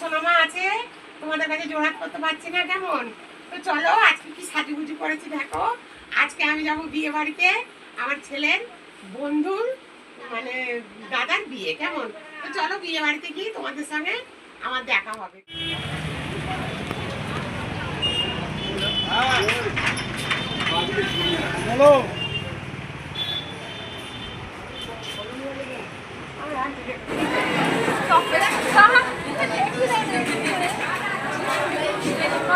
সোনামা আছে? তোমাদের কাছে জোড়াত করতে পারছি না কেমন? তো চলো আজকে কি সাজুগুজু করেছি দেখো। আজকে আমি যাব বিয়ে বাড়িতে আমার ছেলের বন্ধুর মানে দাদার বিয়ে কেমন? তো চলো বিয়ে বাড়িতে গিয়ে তোমাদের সঙ্গে আমার দেখা হবে। হ্যালো যে আমার বন্ধু আর বন্ধুর মায়ের এই বন্ধুর ছেলের বিয়ে, আর এই যে বৌমা। দিদা তাকাচ্ছে না মানে টোটো উঠছি টোটো করেছে টোটো উঠছি ব্যাস ওটার সময় আবার এমনও বলল বল যে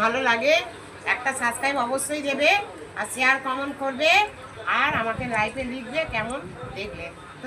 ভালো লাগে, একটা সাবস্ক্রাইব অবশ্যই দেবে আর শেয়ার কমেন্ট করবে। আর আমাকে লাইফে লিখবে, কেমন দেখলে। তো